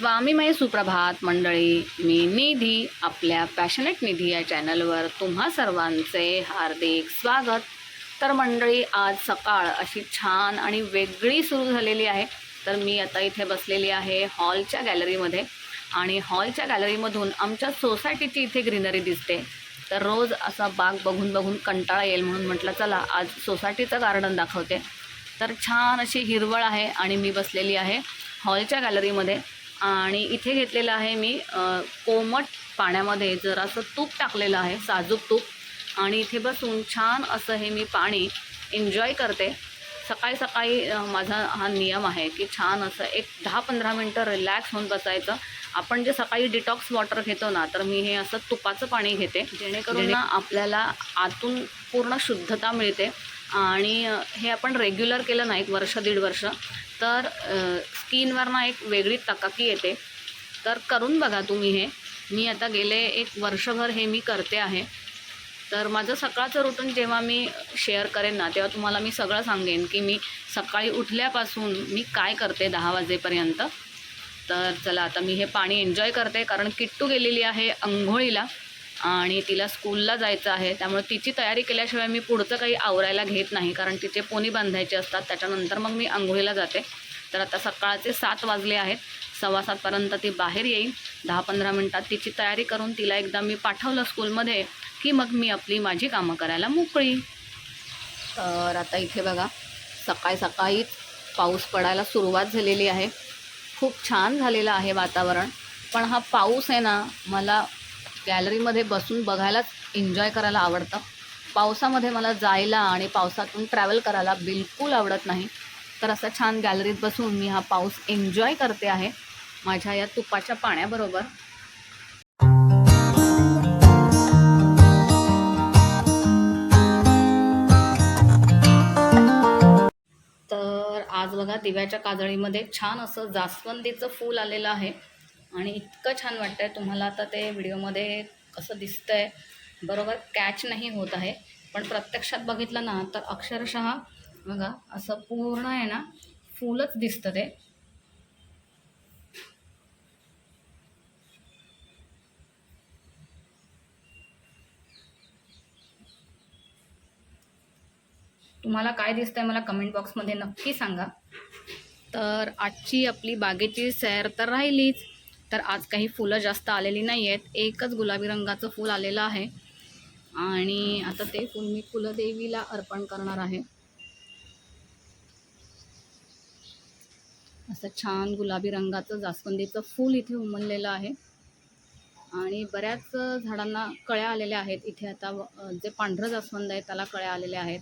स्वामीमय सुप्रभात मंडळी. मी निधी आपल्या पॅशनेट निधी या चॅनलवर तुम्हा सर्वांचे हार्दिक स्वागत. तर मंडळी आज सकाळ अशी छान आणि वेगळी सुरू झालेली आहे. तर मी आता इथे बसलेली आहे हॉलच्या गॅलरीमध्ये आणि हॉलच्या गॅलरीमधून आमच्या सोसायटीची इथे ग्रीनरी दिसते. तर रोज असा बाग बघून बघून कंटाळा येईल म्हणून म्हटलं चला आज सोसायटीचं गार्डन दाखवते. तर छान अशी हिरवळ आहे आणि मी बसलेली आहे हॉलच्या गॅलरीमध्ये आणि इथे घेतलेलं आहे मी कोमट पाण्यामध्ये जरासं तूप टाकलेलं आहे साजूक तूप. आणि इथे बसून छान असं हे मी पाणी एन्जॉय करते. सकाळी सकाळी माझा हा नियम आहे की छान असं एक दहा पंधरा मिनटं रिलॅक्स होऊन बसायचं. आपण जे सकाळी डिटॉक्स वॉटर घेतो ना तर मी हे असं तुपाचं पाणी घेते. जेणेकरून आपल्याला आतून पूर्ण शुद्धता मिळते. आणि हे आपण रेग्युलर केलं ना एक वर्ष दीड वर्ष. तर स्किनवर ना एक वेगळी तकाकी येते. तर करून बघा तुम्ही हे. मी आता गेले एक वर्षभर हे मी करते आहे. तर माझं सकाळचं रुटीन जेव्हा मी शेअर करेन ना तेव्हा तुम्हाला मी सगळं सांगेन की मी सकाळी उठल्यापासून मी काय करते दहा वाजेपर्यंत. तर चला आता मी हे पाणी एन्जॉय करते कारण किट्टू गेलेली आहे अंघोळीला. आणि तिला स्कूलला जायचं आहे. त्यामुळे तिची तयारी केल्याशिवाय मी पुढचं काही आवरायला घेत नाही. कारण तिचे पोनी बांधायचे असतात. त्याच्यानंतर मग मी आंघोळीला जाते. तर आता सकाळचे सात वाजले आहेत. सव्वा सातपर्यंत ती बाहेर येईल दहा पंधरा मिनटात तिची तयारी करून तिला एकदा मी पाठवलं स्कूलमध्ये की मग मी आपली माझी कामं करायला मोकळी. तर आता इथे बघा सकाळी सकाळीच पाऊस पडायला सुरुवात झालेली आहे. खूप छान झालेलं आहे वातावरण. पण हा पाऊस आहे ना मला गॅलरीमध्ये बसून बघायलाच एन्जॉय करायला आवडतं. पावसामध्ये मला जायला आणि पावसातून ट्रॅव्हल करायला बिलकुल आवडत नाही. तर असं छान गॅलरीत बसून मी हा पाऊस एन्जॉय करते आहे माझ्या या तुपाच्या पाण्याबरोबर. तर आज बघा दिव्याच्या काजळीमध्ये छान असं जास्वंदीचं फूल आलेलं आहे. आणि इतकं छान वाटतंय. तुम्हाला आता ते व्हिडिओमध्ये कसं दिसतंय बरोबर कॅच नाही होत आहे. पण प्रत्यक्षात बघितलं ना तर अक्षरशः बघा असं पूर्ण आहे ना फूलच दिसतं ते. तुम्हाला काय दिसतंय मला कमेंट बॉक्समध्ये नक्की सांगा. तर आजची आपली बागेची सैर तर राहिलीच. तर आज काही फुलं जास्त आलेली नाही आहेत. एकच गुलाबी रंगाचं फूल आलेलं आहे. आणि आता ते फूल मी कुलदेवीला अर्पण करणार आहे. असं छान गुलाबी रंगाचं जास्वंदीचं फूल इथे उमललेलं आहे. आणि बऱ्याच झाडांना कळ्या आलेल्या आहेत. इथे आता जे पांढरं जास्वंद आहे त्याला कळ्या आलेल्या आहेत.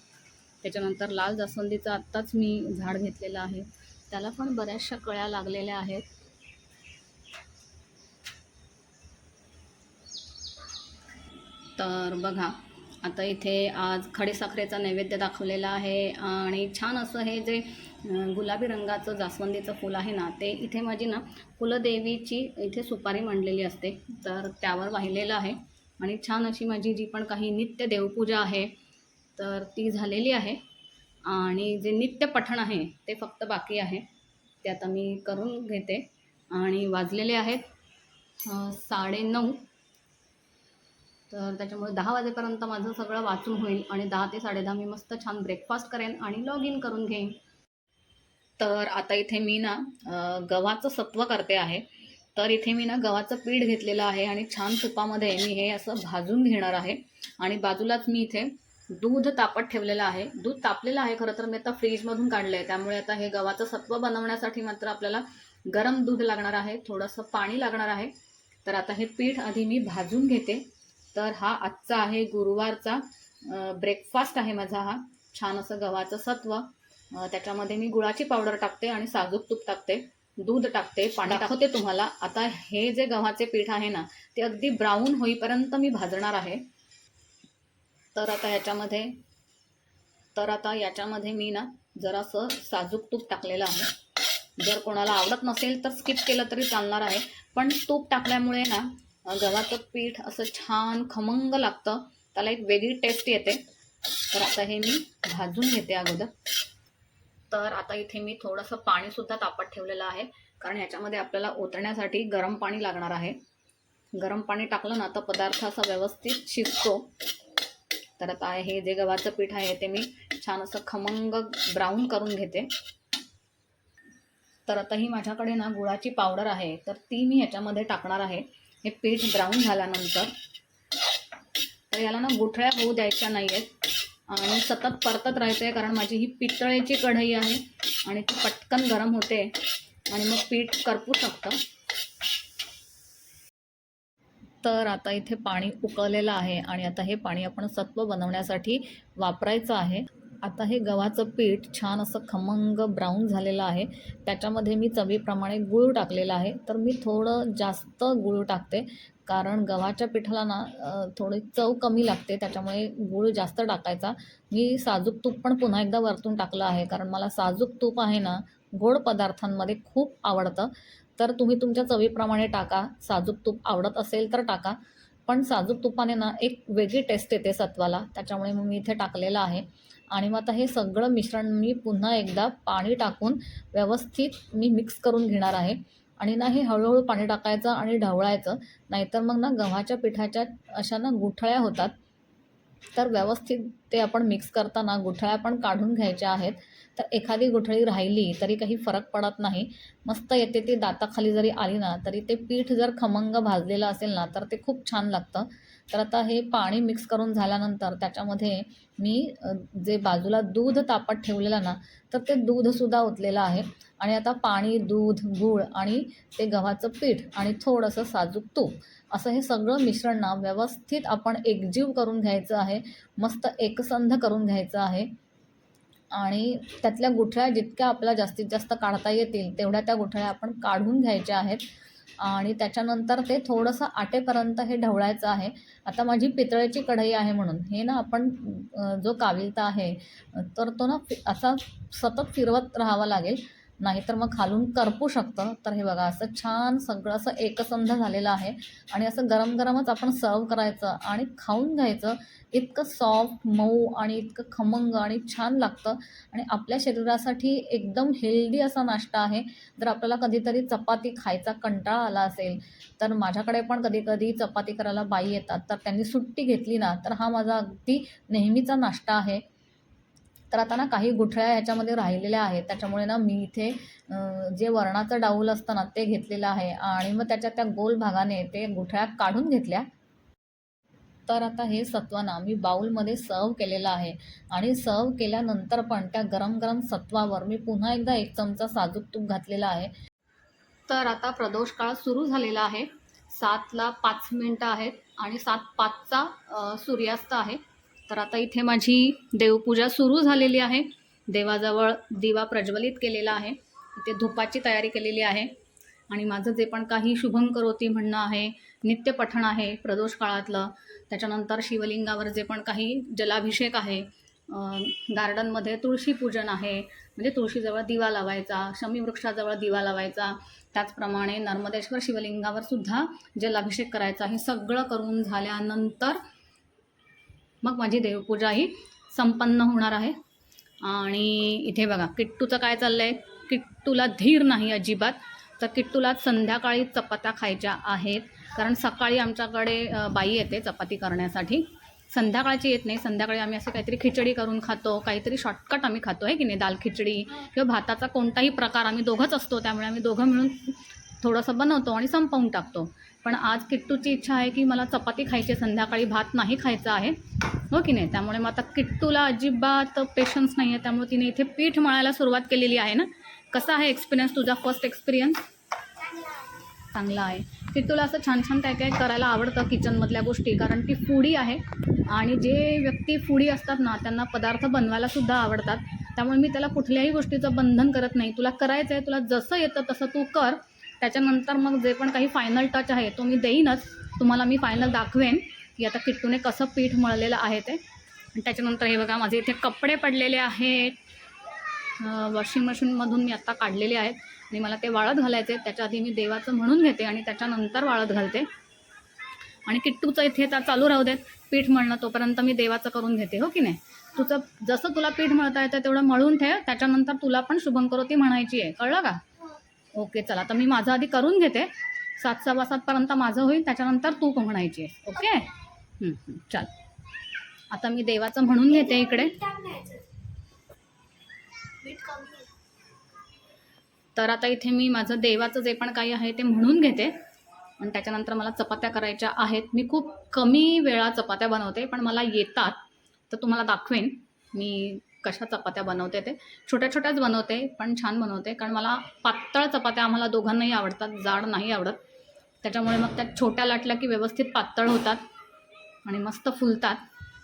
त्याच्यानंतर लाल जास्वंदीचं आत्ताच मी झाड घेतलेलं आहे. त्याला पण बऱ्याचशा कळ्या लागलेल्या आहेत. तर बघा आता इथे आज खडीसाखरेचा नैवेद्य दाखवलेला आहे आणि छान असं हे जे गुलाबी रंगाचं जास्वंदीचं फूल आहे ना ते इथे माझी ना कुलदेवीची इथे सुपारी मांडलेली असते तर त्यावर वाहिलेलं आहे. आणि छान अशी माझी जी पण काही नित्य देवपूजा आहे तर ती झालेली आहे. आणि जे नित्य पठण आहे ते फक्त बाकी आहे. ते आता मी करून घेते. आणि वाजलेले आहेत साडे साडेनऊ तर त्याच्यामुळे दहा वाजेपर्यंत माझं सगळं वाचून होईल आणि दहा ते साडेदहा मी मस्त छान ब्रेकफास्ट करेन आणि लॉग इन करून घेईन. तर आता इथे मी ना गव्हाचं सत्व करते आहे. तर इथे मी ना गव्हाचं पीठ घेतलेलं आहे आणि छान तुपामध्ये मी हे असं भाजून घेणार आहे. आणि बाजूलाच मी इथे दूध तापत ठेवलेलं आहे. दूध तापलेलं आहे खरं तर मी आता फ्रीजमधून काढलं आहे त्यामुळे आता हे गव्हाचं सत्व बनवण्यासाठी मात्र आपल्याला गरम दूध लागणार आहे. थोडंसं पाणी लागणार आहे. तर आता हे पीठ आधी मी भाजून घेते. तर हा आजचा आहे गुरुवारचा ब्रेकफास्ट आहे माझा हा. छान असं गव्हाचं सत्व. त्याच्यामध्ये मी गुळाची पावडर टाकते आणि साजूक तूप टाकते दूध टाकते पाणी दाखवते तुम्हाला. आता हे जे गव्हाचे पीठ आहे ना ते अगदी ब्राऊन होईपर्यंत मी भाजणार आहे. तर आता ह्याच्यामध्ये तर आता याच्यामध्ये मी ना जरासं साजूक तूप टाकलेलं आहे. जर कोणाला आवडत नसेल तर स्किप केलं तरी चालणार आहे. पण तूप टाकल्यामुळे ना गव्हाचं पीठ असं छान खमंग लागतं. त्याला एक वेगळी टेस्ट येते. तर आता हे मी भाजून घेते अगोदर. तर आता इथे मी थोडंसं पाणीसुद्धा तापत ठेवलेलं आहे. कारण ह्याच्यामध्ये आपल्याला ओतण्यासाठी गरम पाणी लागणार आहे. गरम पाणी टाकलं ना तर पदार्थ असा व्यवस्थित शिजतो. तर आता हे जे गव्हाचं पीठ आहे ते मी छान असं खमंग ब्राऊन करून घेते. तर आता ही माझ्याकडे ना गुळाची पावडर आहे. तर ती मी ह्याच्यामध्ये टाकणार आहे. हे पीठ ब्राऊन झाल्यानंतर. तर याला ना गुठळ्या होऊ द्यायच्या नाही आहेत आणि सतत परतत राहायचं आहे कारण माझी ही पितळेची कढई आहे आणि ती पटकन गरम होते. आणि मग पीठ करपू शकतं. तर आता इथे पाणी उकळलेलं आहे आणि आता हे पाणी आपण सत्व बनवण्यासाठी वापरायचं आहे. आता हे गव्हाचं पीठ छान असं खमंग ब्राऊन झालेलं आहे. त्याच्यामध्ये मी चवीप्रमाणे गूळ टाकलेला आहे. तर मी थोडं जास्त गूळ टाकते. कारण गव्हाच्या पिठाला ना थोडी चव कमी लागते. त्याच्यामुळे गूळ जास्त टाकायचा. मी साजूक तूप पण पुन्हा एकदा वरतून टाकलं आहे. कारण मला साजूक तूप आहे ना गोड पदार्थांमध्ये खूप आवडतं. तर तुम्ही तुमच्या चवीप्रमाणे टाका. साजूक तूप आवडत असेल तर टाका. पण साजूक तुपाने ना एक वेगळी टेस्ट येते सत्वाला. त्याच्यामुळे मी इथे टाकलेलं आहे. आणि मग आता हे सगळं मिश्रण मी पुन्हा एकदा पाणी टाकून व्यवस्थित मी मिक्स करून घेणार आहे. आणि ना हे हळूहळू पाणी टाकायचं आणि ढवळायचं. नाहीतर मग ना गव्हाच्या पिठाच्या अशा ना गुठळ्या होतात. तर व्यवस्थित ते आपण मिक्स करताना गुठळ्या पण काढून घ्यायच्या आहेत. तर एखादी गुठळी राहिली तरी काही फरक पडत नाही. मस्त येते ती दाताखाली जरी आली ना तरी ते पीठ जर खमंग भाजलेलं असेल ना तर ते खूप छान लागतं. तर आता हे पाणी मिक्स करून झाल्यानंतर त्याच्यामध्ये मी जे बाजूला दूध तापत ठेवलेलं ना तर ते दूधसुद्धा ओतलेलं आहे. आणि आता पाणी दूध गूळ आणि ते गव्हाचं पीठ आणि थोडंसं साजूक तूप असं हे सगळं मिश्रण ना व्यवस्थित आपण एकजीव करून घ्यायचं आहे. मस्त एकसंध करून घ्यायचं आहे. आणि त्यातल्या गुठळ्या जितक्या आपल्याला जास्तीत जास्त काढता येतील तेवढ्या त्या गुठळ्या आपण काढून घ्यायच्या आहेत. आणि त्याच्यानंतर ते थोडंसं आटेपर्यंत हे ढवळायचं आहे. आता माझी पितळेची कढई आहे म्हणून. हे ना आपण जो काविलता आहे तर तो ना असा सतत फिरवत राहावा लागेल. नाहीतर मग खालून करपू शकतं. तर हे बघा असं छान सगळं असं एकसंध झालेलं आहे. आणि असं गरम गरमच आपण सर्व करायचं आणि खाऊन घ्यायचं. इतकं सॉफ्ट मऊ आणि इतकं खमंग आणि छान लागतं. आणि आपल्या शरीरासाठी एकदम हेल्दी असा नाश्ता आहे. जर आपल्याला कधीतरी चपाती खायचा कंटाळा आला असेल तर माझ्याकडे पण कधी कधी चपाती करायला बाई येतात. तर त्यांनी सुट्टी घेतली ना तर हा माझा अगदी नेहमीचा नाश्ता आहे. तर आता ना काही गुठळ्या ह्याच्यामध्ये राहिलेल्या आहेत. त्याच्यामुळे ना मी इथे जे वरणाचं डाऊल असतं ना ते घेतलेलं आहे. आणि मग त्याच्या त्या गोल भागाने ते गुठळ्या काढून घेतल्या. तर आता हे सत्वाना मी बाऊलमध्ये सर्व केलेलं आहे. आणि सर्व केल्यानंतर पण त्या गरम गरम सत्वावर मी पुन्हा एकदा एक चमचा साजूक तूप घातलेला आहे. तर आता प्रदोष काळ सुरू झालेला आहे. सातला पाच मिनटं आहेत. आणि सात पाचचा सूर्यास्त आहे. तर आता इथे माझी देवपूजा सुरू झालेली आहे. देवाजवळ दिवा प्रज्वलित केलेला आहे. इथे धुपाची तयारी केलेली आहे. आणि माझं जे पण काही शुभम करोती म्हणणं आहे नित्यपठण आहे प्रदोष काळातलं त्याच्यानंतर शिवलिंगावर जे पण काही जलाभिषेक आहे गार्डनमध्ये तुळशी पूजन आहे म्हणजे तुळशीजवळ दिवा लावायचा शमीवृक्षाजवळ दिवा लावायचा त्याचप्रमाणे नर्मदेश्वर शिवलिंगावर सुद्धा जलाभिषेक करायचा हे सगळं करून झाल्यानंतर मग माझी देवपूजा ही संपन्न होणार आहे. आणि इथे बघा किट्टूचं काय चाललं आहे किट्टूला धीर नाही अजिबात. तर किट्टूला संध्याकाळी चपात्या खायच्या आहेत. कारण सकाळी आमच्याकडे बाई येते चपाती करण्यासाठी. संध्याकाळची येत नाही. संध्याकाळी आम्ही असे काहीतरी खिचडी करून खातो. काहीतरी शॉर्टकट आम्ही खातो आहे की नाही? दाल खिचडी किंवा भाताचा कोणताही प्रकार. आम्ही दोघंच असतो त्यामुळे आम्ही दोघं मिळून थोडंसं बनवतो आणि संपवून टाकतो. पण आज किट्टूची इच्छा आहे की मला चपाती खायची आहे, संध्याकाळी भात नाही खायचा आहे. हो की नाही? त्यामुळे मग आता किट्टूला अजिबात पेशन्स नाही आहे त्यामुळे तिने इथे पीठ मळायला सुरुवात केलेली आहे ना? कसा आहे एक्सपिरियन्स तुझा फर्स्ट एक्सपिरियन्स चांगला आहे. किट्टूला असं छान छान काय काय करायला आवडतं किचनमधल्या गोष्टी? कारण ती फुडी आहे. आणि जे व्यक्ती फुडी असतात ना त्यांना पदार्थ बनवायला सुद्धा आवडतात. त्यामुळे मी त्याला कुठल्याही गोष्टीचं बंधन करत नाही. तुला करायचं आहे तुला जसं येतं तसं तू कर. त्याच्यानंतर मग जे पण काही फायनल टच आहे तो मी देईनच. तुम्हाला मी फायनल दाखवेन की आता किट्टूने कसं पीठ मळलेलं आहे ते. आणि त्याच्यानंतर हे बघा माझे इथे कपडे पडलेले आहेत. वॉशिंग मशीनमधून मी आत्ता काढलेले आहेत. आणि मला ते वाळत घालायचे त्याच्या आधी मी देवाचं म्हणून घेते आणि त्याच्यानंतर वाळत घालते. आणि किट्टूचं इथे आता चालू राहू देत. पीठ मळणं तोपर्यंत मी देवाचं करून घेते हो की नाही? तुझं जसं तुला पीठ मळता येतं तेवढं मळून ठेव. त्याच्यानंतर तुला पण शुभंकरोती म्हणायची आहे. कळलं का? ओके चला. तर मी माझं आधी करून घेते. सात सव्वा सातपर्यंत माझं होईल त्याच्यानंतर तू म्हणायची आहे ओके? चल. आता मी देवाचं म्हणून घेते इकडे. तर आता इथे मी माझं देवाचं जे पण काही आहे ते म्हणून घेते. आणि त्याच्यानंतर मला चपात्या करायच्या आहेत. मी खूप कमी वेळा चपात्या बनवते पण मला येतात. तर तुम्हाला दाखवेन. मी कशा चपात्या बनवते ते. छोट्या छोट्याच बनवते पण छान बनवते. कारण मला पातळ चपात्या आम्हाला दोघांनाही आवडतात जाड नाही आवडत. त्याच्यामुळे मग त्या छोट्या लाटल्या की व्यवस्थित पातळ होतात आणि मस्त फुलतात.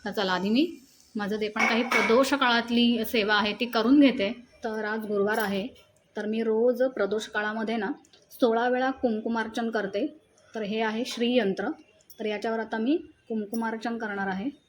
तर चला आधी मी माझं जे पण काही प्रदोष काळातली सेवा आहे ती करून घेते. तर आज गुरुवार आहे. तर मी रोज प्रदोष काळामध्ये ना सोळा वेळा कुंकुमार्चन करते. तर हे आहे श्रीयंत्र. तर याच्यावर आता मी कुंकुमार्चन करणार आहे.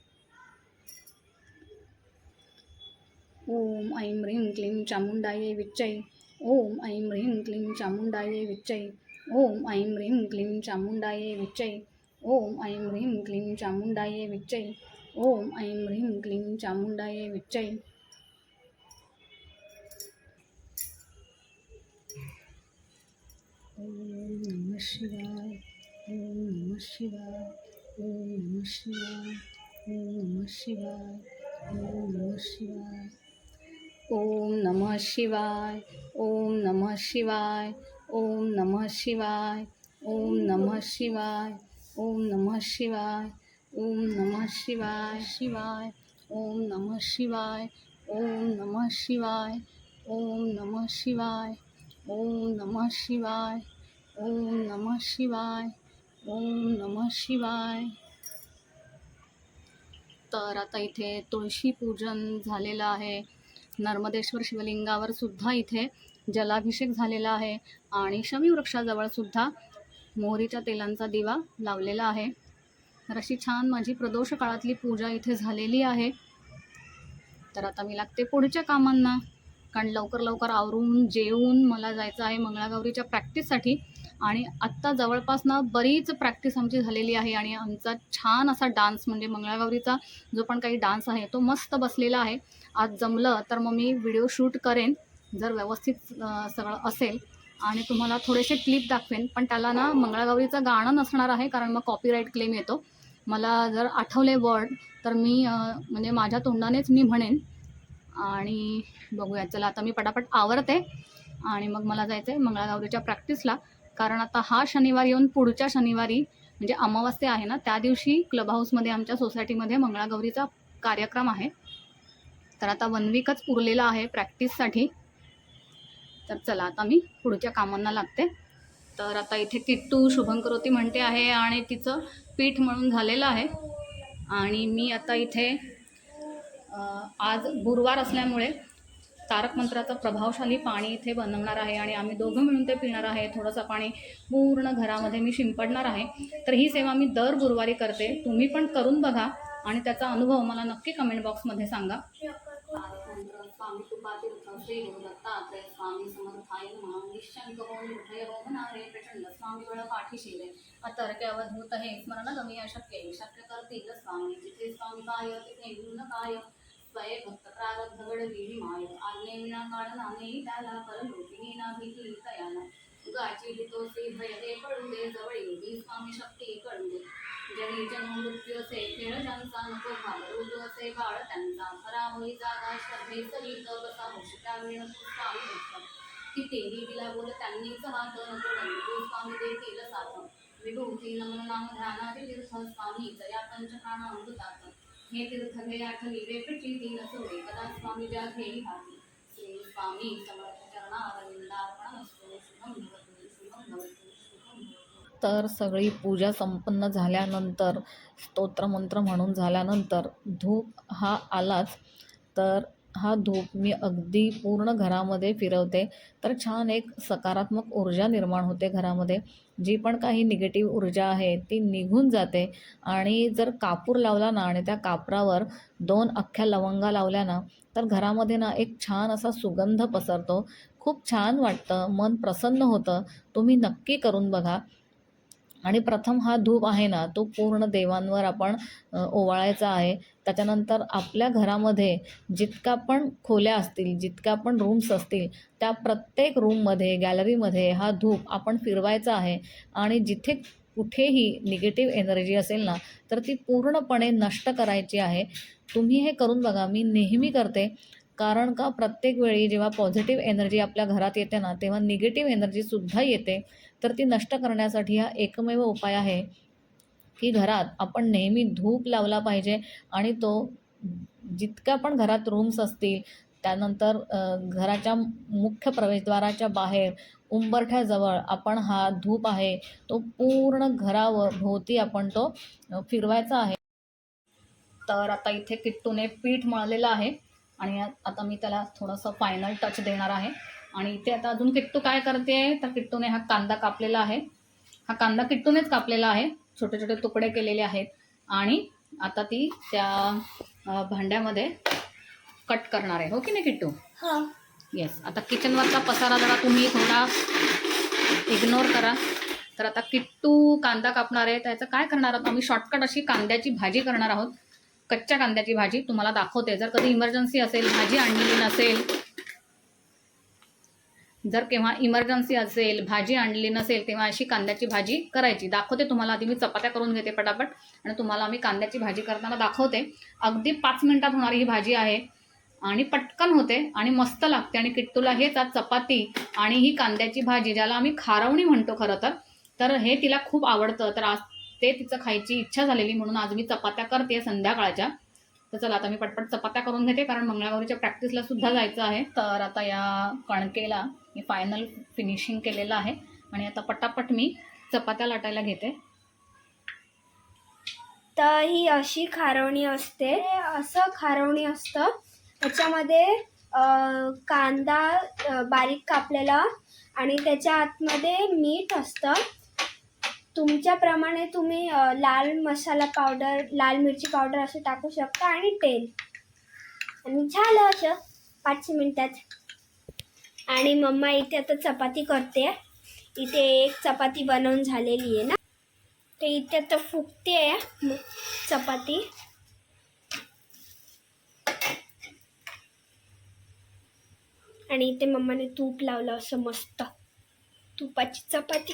ஓம் ஐம் ரீம் க்ளீம் சாமுண்டாயை விச்சை. ஓம் ஐம் ரீம் க்ளீம் சாமுண்டாயை விச்சை. ஓம் ஐம் ரீம் க்ளீம் சாமுண்டாயை விச்சை. ஓம் ஐம் ரீம் க்ளீம் சாமுண்டாயை விச்சை. ஓம் ஐம் ரீம் க்ளீம் சாமுண்டாயை விச்சை. ஓம் நம சிவாய். ஓம் நம சிவாய். ஓம் நம சிவாய். ஓம் நம சிவாய். ஓம் நம சிவாய். ओम नमः शिवाय ओम नमः शिवाय ओम नमः शिवाय ओम नमः शिवाय ओम नमः शिवाय ओम नमः शिवाय शिवाय ओम नमः शिवाय ओम नमः शिवाय ओम नमः शिवाय ओम नमः शिवाय ओम नमः शिवाय ओम नमः शिवाय तर आता इथे तुळशी पूजन झालेलं आहे नर्मदेश्वर शिवलिंगावर सुद्धा इथे जलाभिषेक झालेला आहे आणि शमी वृक्षाजवळ सुद्धा मोहरीच्या तेलांचा दिवा लावलेला आहे. तर अशी छान माझी प्रदोष काळातली पूजा इथे झालेली आहे. तर आता मी लागते पुढच्या कामांना. कारण लवकर लवकर आवरून जेवून मला जायचं आहे मंगळागौरीच्या प्रॅक्टिससाठी आणि आत्ता जवळपास ना बरीच प्रॅक्टिस आमची झालेली आहे आणि आमचा छान असा डान्स म्हणजे मंगळागौरीचा जो पण काही डान्स आहे तो मस्त बसलेला आहे. आज जमलं तर मग मी व्हिडिओ शूट करेन जर व्यवस्थित सगळं असेल. आणि तुम्हाला थोडेसे क्लिप दाखवेन पण त्याला ना मंगळागौरीचं गाणं नसणार आहे कारण मग कॉपीराईट क्लेम येतो. मला जर आठवले वर्ड तर मी म्हणजे माझ्या तोंडानेच मी म्हणेन. आणि बघूया चला आता मी पटापट आवरते. आणि मग मला जायचं आहे मंगळागौरीच्या प्रॅक्टिसला कारण आता हा शनिवार येऊन पुढच्या शनिवारी म्हणजे अमावस्या आहे ना त्या दिवशी क्लब हाऊसमध्ये आमच्या सोसायटीमध्ये मंगळागौरीचा कार्यक्रम आहे. तर आता वन वीकच उरलेला आहे प्रॅक्टिससाठी. तर चला आता मी पुढच्या कामांना लागते. तर आता इथे किट्टू शुभंकरोती म्हणते आहे आणि तिचं पीठ म्हणून झालेलं आहे. आणि मी आता इथे आज गुरुवार असल्यामुळे तारक मंत्राचं प्रभावशाली पाणी इथे बनवणार आहे आणि आम्ही दोघं मिळून ते पिणार आहे. थोडंसं पाणी पूर्ण घरामध्ये मी शिंपडणार आहे. तर ही सेवा मी दर गुरुवारी करते. तुम्ही पण करून बघा आणि त्याचा अनुभव मला नक्की कमेंट बॉक्समध्ये सांगा. स्वामी कृपातीर्थ श्री दत्तात्रय स्वामी समर्थाय नमः निशंक होऊन उठय रोहनारे प्रचंड स्वामी वेळ पाठीशी रे अतर्क्य अवधूत हे स्मरण गमी अशक्य शक्य करतील स्वामी जिथे स्वामी काय तिथे गुण काय स्वये भक्त प्रारब्ध गड माय आज्ञे विना त्याला परलोकिनी ना भीती तयाला गाची भय दे पडू दे जवळी स्वामी शक्ती कळू दे जनी जन्म मृत्यू असे खेळ ज्यांचा नको घाबरू असे बाळ त्यांचा. खरा होई जागा श्रद्धे होशी त्यावेळी नको स्वामी भक्त तेही दिला बोल त्यांनीच हात नको बंधू स्वामी देतील साथ. विभूती नमन नाम ध्यानादी तीर्थ स्वामी तया पंचप्राण अमृतात हे तीर्थ घे वेपची तीन सोडे. कदा स्वामी ज्या घेई हाती श्री स्वामी समर्थ चरणारविंदार्पण असतो शुभम शुभम भवतु शुभम भवतु तर सगळी पूजा संपन्न झाल्यानंतर स्तोत्रमंत्र म्हणून झाल्यानंतर धूप हा आलाच. तर हा धूप मी अगदी पूर्ण घरामध्ये फिरवते. तर छान एक सकारात्मक ऊर्जा निर्माण होते घरामध्ये. जी पण काही निगेटिव्ह ऊर्जा आहे ती निघून जाते. आणि जर कापूर लावला ना आणि त्या कापरावर दोन अख्ख्या लवंगा लावल्या ना तर घरामध्ये ना एक छान असा सुगंध पसरतो. खूप छान वाटतं मन प्रसन्न होतं. तुम्ही नक्की करून बघा. आणि प्रथम हा धूप आहे ना तो पूर्ण देवांवर आपण ओवाळायचा आहे. त्याच्यानंतर आपल्या घरामध्ये जितका पण खोल्या असतील जितक्या पण रूम्स असतील त्या प्रत्येक रूममध्ये गॅलरीमध्ये हा धूप आपण फिरवायचा आहे. आणि जिथे कुठेही निगेटिव्ह एनर्जी असेल ना तर ती पूर्णपणे नष्ट करायची आहे. तुम्ही हे करून बघा मी नेहमी करते. कारण का प्रत्येक वेळी जेव्हा पॉझिटिव्ह एनर्जी आपल्या घरात येते ना तेव्हा निगेटिव्ह एनर्जीसुद्धा येते. तर ती नष्ट करण्यासाठी हा एकमेव उपाय आहे. की घरात आपण नेहमी धूप लावला पाहिजे आणि तो जितक्या पण घरात रूम्स असतील त्यानंतर घराच्या मुख्य प्रवेशद्वाराच्या बाहेर उंबरठ्याजवळ आपण हा धूप आहे तो पूर्ण घरावर भोवती आपण तो फिरवायचा आहे. तर आता इथे किट्टूने पीठ मळलेलं आहे आणि आता मी त्याला थोडंसं फायनल टच देणार आहे. आणि इथे आता अजून किट्टू काय करते तर किट्टूने हा कांदा कापलेला आहे. हा कांदा किट्टूनेच कापलेला आहे. छोटे छोटे तुकडे केलेले आहेत. आणि आता ती त्या भांड्यामध्ये कट करणार आहे. हो की नाही किट्टू? हा. येस आता किचनवरचा पसारा जरा तुम्ही थोडा इग्नोर करा. तर आता किट्टू कांदा कापणार आहे. त्याचं काय करणार आहोत आम्ही? शॉर्टकट अशी कांद्याची भाजी करणार आहोत. कच्च्या कांद्याची भाजी तुम्हाला दाखवते. जर कधी इमर्जन्सी असेल भाजी आणलेली नसेल जर केव्हा इमर्जन्सी असेल भाजी आणली नसेल तेव्हा अशी कांद्याची भाजी करायची. दाखवते तुम्हाला आधी मी चपात्या करून घेते पटापट आणि तुम्हाला मी कांद्याची भाजी करताना दाखवते. अगदी पाच मिनिटात होणारी ही भाजी आहे आणि पटकन होते आणि मस्त लागते. आणि किट्टूला हेच आज चपाती आणि ही कांद्याची भाजी ज्याला आम्ही खारवणी म्हणतो खरं तर तर हे तिला खूप आवडतं. तर आज ते तिचं खायची इच्छा झालेली म्हणून आज मी चपात्या करते संध्याकाळच्या. तर चला आता मी पटपट चपात्या करून घेते कारण मंगळागौरीच्या प्रॅक्टिसला सुद्धा जायचं आहे. तर आता या कणकेला मी फायनल फिनिशिंग केलेलं आहे. आणि आता पटापट मी चपात्या लाटायला घेते. तर ही अशी खारवणी असते. असं खारवणी असतं. त्याच्यामध्ये कांदा बारीक कापलेला आणि त्याच्या आतमध्ये मीठ असतं. तुमच्याप्रमाणे तुम्ही लाल मसाला पावडर लाल मिरची पावडर असं टाकू शकता आणि तेल. आणि झालं असं पाच मिनिटात. आणि मम्मा इथे आता चपाती करते. इथे एक चपाती बनवून झालेली आहे ना. ते इथे तर फुगते आहे चपाती. आणि इथे मम्माने तूप लावलं असं मस्त. तुपाची चपाती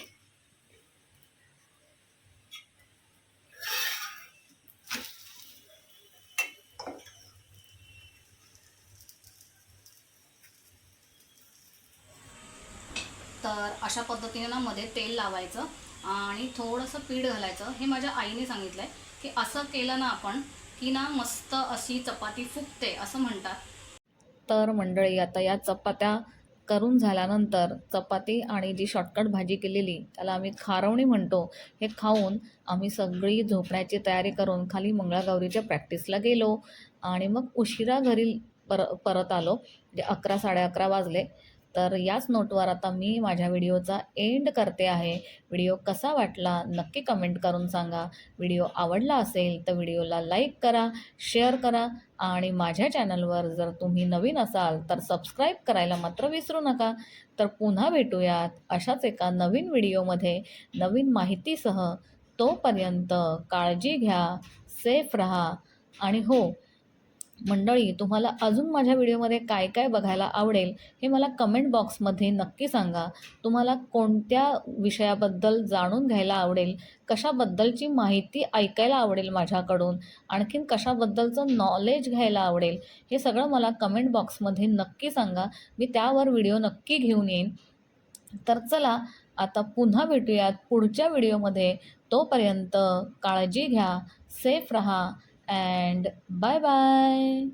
तर अशा पद्धतीने ना मध्ये तेल लावायचं आणि थोडंसं पीठ घालायचं. हे माझ्या आईने सांगितलं आहे की असं केलं ना आपण की ना मस्त अशी चपाती फुगते असं म्हणतात. तर मंडळी आता या चपात्या करून झाल्यानंतर चपाती आणि जी शॉर्टकट भाजी केलेली त्याला आम्ही खारवणी म्हणतो. हे खाऊन आम्ही सगळी झोपण्याची तयारी करून खाली मंगळागौरीच्या प्रॅक्टिसला गेलो आणि मग उशिरा घरी पर परत आलो. म्हणजे अकरा साडे अकरा वाजले. तर याच नोटवर आता मी माझ्या व्हिडिओचा एंड करते आहे. व्हिडिओ कसा वाटला नक्की कमेंट करून सांगा. व्हिडिओ आवडला असेल तर व्हिडिओला लाईक करा शेअर करा आणि माझ्या चॅनलवर जर तुम्ही नवीन असाल तर सबस्क्राईब करायला मात्र विसरू नका. तर पुन्हा भेटूयात अशाच एका नवीन व्हिडिओमध्ये. नवीन माहितीसह तोपर्यंत काळजी घ्या सेफ राहा आणि हो मंडळी तुम्हाला अजून माझ्या व्हिडिओमध्ये काय काय बघायला आवडेल हे मला कमेंट बॉक्समध्ये नक्की सांगा. तुम्हाला कोणत्या विषयाबद्दल जाणून घ्यायला आवडेल कशाबद्दलची माहिती ऐकायला आवडेल माझ्याकडून आणखीन कशाबद्दलचं नॉलेज घ्यायला आवडेल हे सगळं मला कमेंट बॉक्समध्ये नक्की सांगा. मी त्यावर व्हिडिओ नक्की घेऊन येईन. तर चला आता पुन्हा भेटूयात पुढच्या व्हिडिओमध्ये. तोपर्यंत काळजी घ्या सेफ रहा. and bye bye.